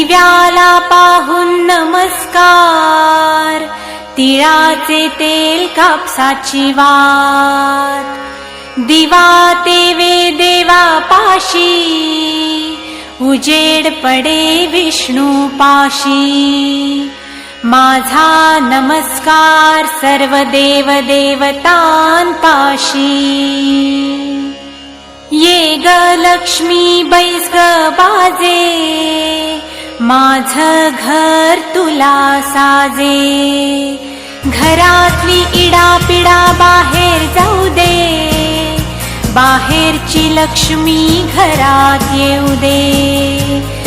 दिव्याला पाहून नमस्कार तिळाचे तेल कापसाची वात दिवा तेवे देवा पाशी उजेड पडे विष्णू पाशी माझा नमस्कार सर्व देव देवतां पाशी ये ग लक्ष्मी बैस ग बाजे माझ घर तुला साजे. घरातली इडापिडा बाहेर जाऊ दे. बाहेरची लक्ष्मी घरात येऊ दे.